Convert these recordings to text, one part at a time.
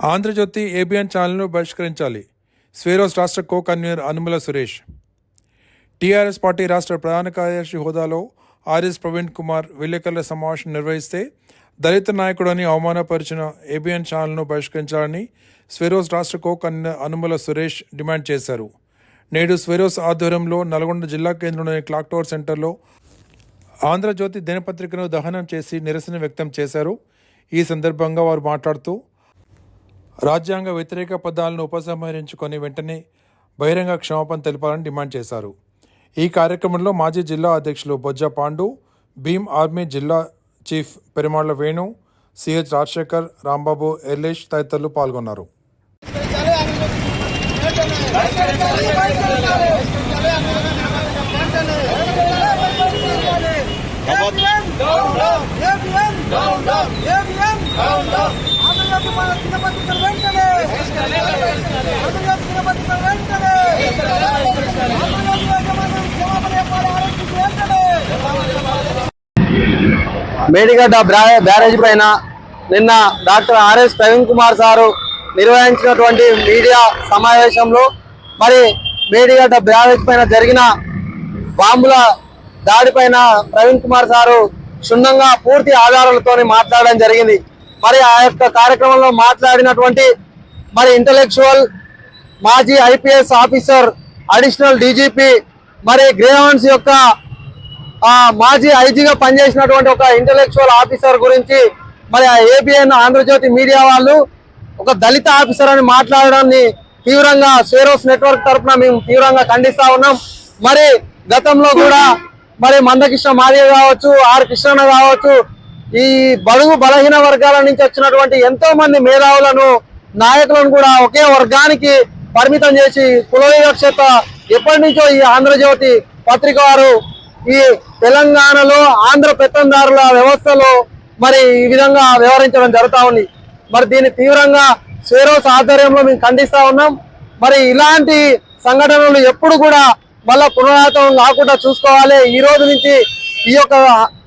Andhra Jyothi ABN ఛానల్ను బహిష్కరించాలి. స్వేరోస్ రాష్ట్ర co convener Anumala Suresh. TRS party రాష్ట్ర ప్రధాన కార్యదర్శి హోదాలో ఆర్ఎస్ ప్రవీణ్ కుమార్ విలేకరుల సమావేశం నిర్వహిస్తే దళిత నాయకుడని అవమానపరిచిన ఏబిఎన్ ఛానల్ను బహిష్కరించాలని స్వెరోస్ రాష్ట్ర co convener Anumala Suresh demand చేశారు. నేడు స్వెరోస్ ఆధ్వర్యంలో నల్గొండ జిల్లా కేంద్రంలోని క్లాక్ టవర్ సెంటర్లో ఆంధ్రజ్యోతి దినపత్రికను దహనం చేసి నిరసన వ్యక్తం చేశారు. ఈ సందర్భంగా వారు మాట్లాడుతూ రాజ్యాంగ వ్యతిరేక పదాలను ఉపసంహరించుకొని వెంటనే బహిరంగ క్షమాపణ తెలపాలని డిమాండ్ చేశారు ఈ కార్యక్రమంలో మాజీ జిల్లా అధ్యక్షులు బొజ్జ పాండు భీమ్ ఆర్మీ జిల్లా చీఫ్ పెరుమాళ్ళ వేణు సిహెచ్ రాజశేఖర్ రాంబాబు ఎర్లేష్ తదితరులు పాల్గొన్నారు మేడిగడ్డ బ్రా- బ్యారేజ్ పైన నిన్న doctor RS Praveen Kumar sir నిర్వహించినటువంటి మీడియా సమావేశంలో మరి మేడిగడ్డ బ్యారేజ్ పైన జరిగిన బాంబుల దాడిపైన ప్రవీణ్ కుమార్ సారు క్షుణ్ణంగా పూర్తి ఆధారాలతో మాట్లాడడం జరిగింది. మరి ఆ యొక్క కార్యక్రమంలో మాట్లాడినటువంటి మరి ఇంటలెక్చువల్ మాజీ ఐపీఎస్ ఆఫీసర్ అడిషనల్ డీజీపీ మరి గ్రేవన్స్ యొక్క మాజీ ఐజీగా పనిచేసినటువంటి ఒక ఇంటలెక్చువల్ ఆఫీసర్ గురించి మరి ఆ ఏబిఎన్ ఆంధ్రజ్యోతి మీడియా వాళ్ళు ఒక దళిత ఆఫీసర్ అని మాట్లాడడాన్ని తీవ్రంగా సేరోస్ నెట్వర్క్ తరఫున మేము తీవ్రంగా ఖండిస్తా ఉన్నాం. మరి గతంలో కూడా మరి మందకృష్ణ మాదేవ్ కావచ్చు ఆర్ కృష్ణ కావచ్చు ఈ బడుగు బలహీన వర్గాల నుంచి వచ్చినటువంటి ఎంతో మంది మేధావులను నాయకులను కూడా ఒకే వర్గానికి పరిమితం చేసి కుల వివక్షత ఎప్పటి నుంచో ఈ ఆంధ్రజ్యోతి పత్రిక వారు ఈ తెలంగాణలో ఆంధ్ర పెత్తందారుల వ్యవస్థలో మరి ఈ విధంగా వ్యవహరించడం జరుగుతూ ఉంది. మరి దీన్ని తీవ్రంగా స్వేరోస్ ఆధ్వర్యంలో మేము ఖండిస్తూ ఉన్నాం. మరి ఇలాంటి సంఘటనలు ఎప్పుడు కూడా మళ్ళా పునరావృతం రాకుండా చూసుకోవాలి. ఈ రోజు నుంచి ఈ యొక్క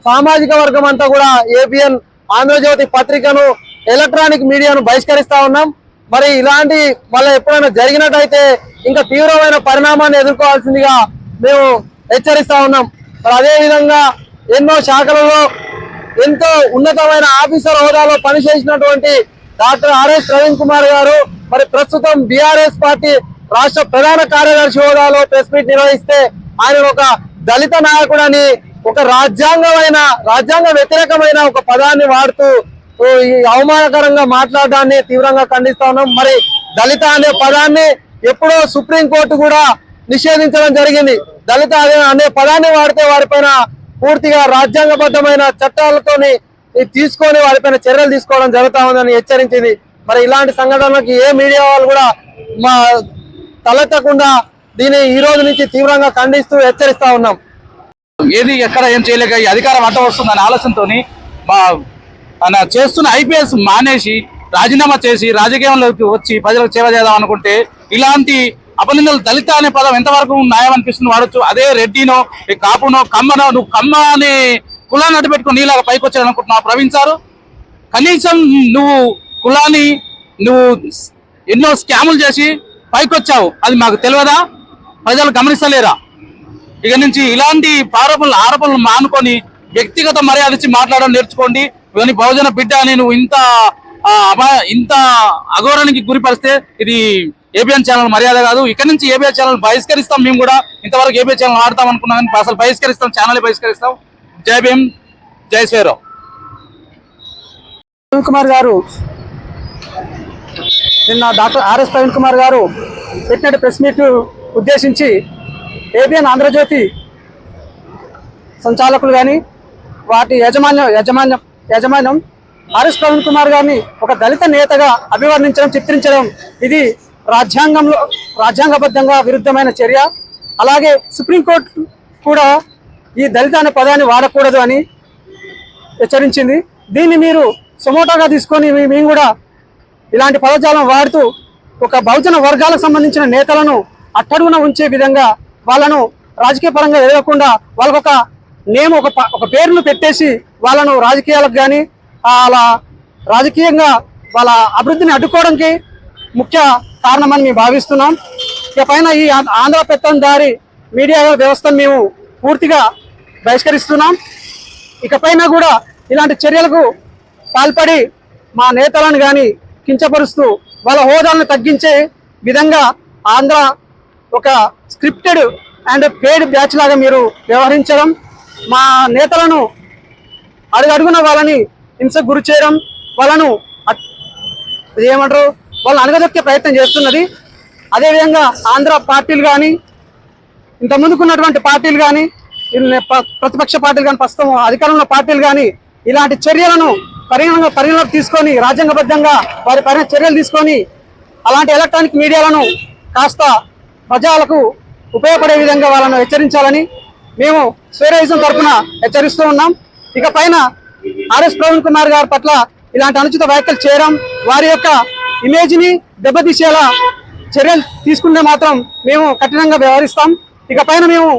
సామాజిక వర్గం అంతా కూడా ఏబిఎన్ ఆంధ్రజ్యోతి పత్రికను ఎలక్ట్రానిక్ మీడియాను బహిష్కరిస్తా ఉన్నాం. మరి ఇలాంటి మళ్ళీ ఎప్పుడైనా జరిగినట్టయితే ఇంకా తీవ్రమైన పరిణామాన్ని ఎదుర్కోవాల్సిందిగా మేము హెచ్చరిస్తా ఉన్నాం. మరి అదేవిధంగా ఎన్నో శాఖలలో ఎంతో ఉన్నతమైన ఆఫీసర్ హోదాలో పనిచేసినటువంటి డాక్టర్ ఆర్ఎస్ ప్రవీణ్ కుమార్ గారు మరి ప్రస్తుతం బీఆర్ఎస్ పార్టీ రాష్ట్ర ప్రధాన కార్యదర్శి హోదాలో ప్రెస్ మీట్ నిర్వహిస్తే ఆయన ఒక దళిత నాయకుడని ఒక రాజ్యాంగమైన రాజ్యాంగ వ్యతిరేకమైన ఒక పదాన్ని వాడుతూ అవమానకరంగా మాట్లాడడాన్ని తీవ్రంగా ఖండిస్తా ఉన్నాం. మరి దళిత అనే పదాన్ని ఎప్పుడో సుప్రీంకోర్టు కూడా నిషేధించడం జరిగింది. దళిత అనే పదాన్ని వాడితే వారిపైన పూర్తిగా రాజ్యాంగబద్ధమైన చట్టాలతోని తీసుకొని వారిపైన చర్యలు తీసుకోవడం జరుగుతా ఉందని హెచ్చరించింది. మరి ఇలాంటి సంఘటనలకు ఏ మీడియా వాళ్ళు కూడా మా తలెత్తకుండా దీన్ని ఈ రోజు నుంచి తీవ్రంగా ఖండిస్తూ హెచ్చరిస్తా ఉన్నాం. ఏది ఎక్కడ ఏం చేయలేక ఈ అధికారం అడ్డం వస్తుందనే ఆలోచనతో మా చేస్తున్న ఐపీఎస్ మానేసి రాజీనామా చేసి రాజకీయంలోకి వచ్చి ప్రజలకు సేవ చేద్దాం అనుకుంటే ఇలాంటి అపనిందలు దళిత అనే పదం ఎంతవరకు న్యాయం అనిపిస్తుంది వాడచ్చు? అదే రెడ్డినో ఈ కాపునో కమ్మనో నువ్వు కమ్మ అనే కులాన్ని అడ్డు పెట్టుకుని నీలాగా పైకి వచ్చాను అనుకుంటున్నావు ప్రవీణ్ సారు? కనీసం నువ్వు కులాన్ని నువ్వు ఎన్నో స్కాములు చేసి పైకి వచ్చావు అది మాకు తెలియదా? ప్రజలు గమనిస్తలేరా? ఇక నుంచి ఇలాంటి ఆరోపణలు ఆరోపణలు మానుకొని వ్యక్తిగత మర్యాద ఇచ్చి మాట్లాడడం నేర్చుకోండి. ఇవన్నీ బహుజన బిడ్డ అని నువ్వు ఇంత అభా- ఇంత అఘోరానికి గురిపరిస్తే ఇది ఏబిఎన్ ఛానల్ మర్యాద కాదు. ఇక్కడ నుంచి ఏబిఎన్ ఛానల్ బహిష్కరిస్తాం మేము కూడా. ఇంతవరకు ఏబిఎన్ ఛానల్ ఆడతాం అనుకున్నాం కానీ అసలు బహిష్కరిస్తాం ఛానల్ బహిష్కరిస్తాం. జై భీమ్ జై శ్రీరావు ప్రవీణ్ కుమార్ గారు నిన్న డాక్టర్ ఆర్ఎస్ ప్రవీణ్ కుమార్ గారు పెట్టిన ప్రెస్ మీట్ ఉద్దేశించి ఏబిఎన్ ఆంధ్రజ్యోతి సంచాలకులు కానీ వాటి యాజమాన్యం యాజమాన్యం యాజమాన్యం ఆర్ఎస్ ప్రవీణ్ కుమార్ గారిని ఒక దళిత నేతగా అభివర్ణించడం చిత్రించడం ఇది రాజ్యాంగంలో రాజ్యాంగబద్ధంగా విరుద్ధమైన చర్య. అలాగే సుప్రీంకోర్టు కూడా ఈ దళిత అనే పదాన్ని వాడకూడదు అని హెచ్చరించింది. దీన్ని మీరు సుమోటోగా తీసుకొని మేము కూడా ఇలాంటి పదజాలం వాడుతూ ఒక బహుజన వర్గాలకు సంబంధించిన నేతలను అట్టడుగున ఉంచే విధంగా వాళ్ళను రాజకీయ పరంగా ఎదగకుండా వాళ్ళకొక నేను ఒక ఒక పేరును పెట్టేసి వాళ్ళను రాజకీయాలకు కానీ అలా రాజకీయంగా వాళ్ళ అభివృద్ధిని అడ్డుకోవడానికి ముఖ్య కారణమని మేము భావిస్తున్నాం. ఇక పైన ఈ ఆ- ఆంధ్ర పెత్తందారి మీడియా వ్యవస్థను మేము పూర్తిగా బహిష్కరిస్తున్నాం. ఇకపైన కూడా ఇలాంటి చర్యలకు పాల్పడి మా నేతలను కానీ కించపరుస్తూ వాళ్ళ హోదాలను తగ్గించే విధంగా ఆంధ్ర ఒక స్క్రిప్టెడ్ అండ్ పేడ్ బ్యాచ్ లాగా మీరు వ్యవహరించడం మా నేతలను అడుగడుగున వాళ్ళని హింసకు గురి చేయడం వాళ్ళను అట్- ఏమంటారు? వాళ్ళని అణగదొక్కే ప్రయత్నం చేస్తున్నది. అదేవిధంగా ఆంధ్ర పార్టీలు కానీ ఇంత ముందుకున్నటువంటి పార్టీలు కానీ ప్రతిపక్ష పార్టీలు కానీ ప్రస్తుతం అధికారంలో పార్టీలు కానీ ఇలాంటి చర్యలను పరిగణ పరిగణలోకి తీసుకొని రాజ్యాంగబద్ధంగా వారి పైన చర్యలు తీసుకొని అలాంటి ఎలక్ట్రానిక్ మీడియాలను కాస్త ప్రజలకు ఉపయోగపడే విధంగా వాళ్ళను హెచ్చరించాలని మేము స్వేరైజం తరఫున హెచ్చరిస్తూ ఉన్నాం. ఇక పైన ఆర్ఎస్ ప్రవీణ్ కుమార్ గారి పట్ల ఇలాంటి అనుచిత వ్యాఖ్యలు చేయడం వారి యొక్క ఇమేజ్ని దెబ్బతీసేలా చర్యలు తీసుకుంటే మాత్రం మేము కఠినంగా వ్యవహరిస్తాం. ఇక పైన మేము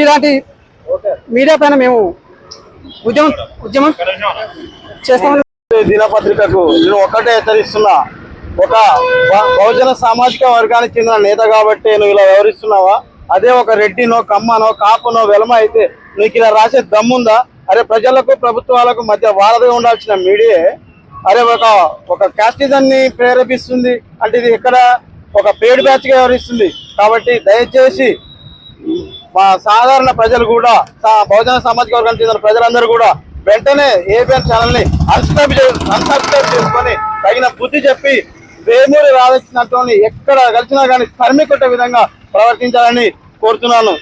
ఇలాంటి మీడియా పైన మేము ఉద్యమం ఉద్యమం చేస్తాం. దినపత్రికకు నేను ఒక్కటే హెచ్చరిస్తున్నా. ఒక బహుజన సామాజిక వర్గానికి చెందిన నేత కాబట్టి నువ్వు ఇలా వ్యవహరిస్తున్నావా? అదే ఒక రెడ్డినో కమ్మనో కాపునో వెలమ అయితే నీకు ఇలా రాసే దమ్ముందా? అరే ప్రజలకు ప్రభుత్వాలకు మధ్య వారధిగా ఉండాల్సిన మీడియే. అరే ఒక ఒక క్యాస్టిజం ని ప్రేరేపిస్తుంది. అంటే ఇది ఇక్కడ ఒక పేడ్ బ్యాచ్గా వ్యవహరిస్తుంది. కాబట్టి దయచేసి మా సాధారణ ప్రజలు కూడా సా- బహుజన సామాజిక వర్గానికి చెందిన ప్రజలందరూ కూడా వెంటనే ఏబిఎన్ ఛానల్ని అన్సబ్స్క్రైబ్ అన్సబ్స్క్రైబ్ చేసుకొని తగిన బుద్ధి చెప్పి వేమూరి రాదొచ్చినటువంటి ఎక్కడ కలిసినా కానీ తరిమి కొట్టే విధంగా ప్రవర్తించాలని కోరుతున్నాను.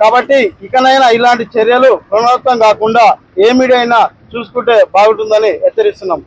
కాబట్టి ఇకనైనా ఇలాంటి చర్యలు పునరావృతం కాకుండా ఏ మీడియా అయినా చూసుకుంటే బాగుంటుందని హెచ్చరిస్తున్నాం.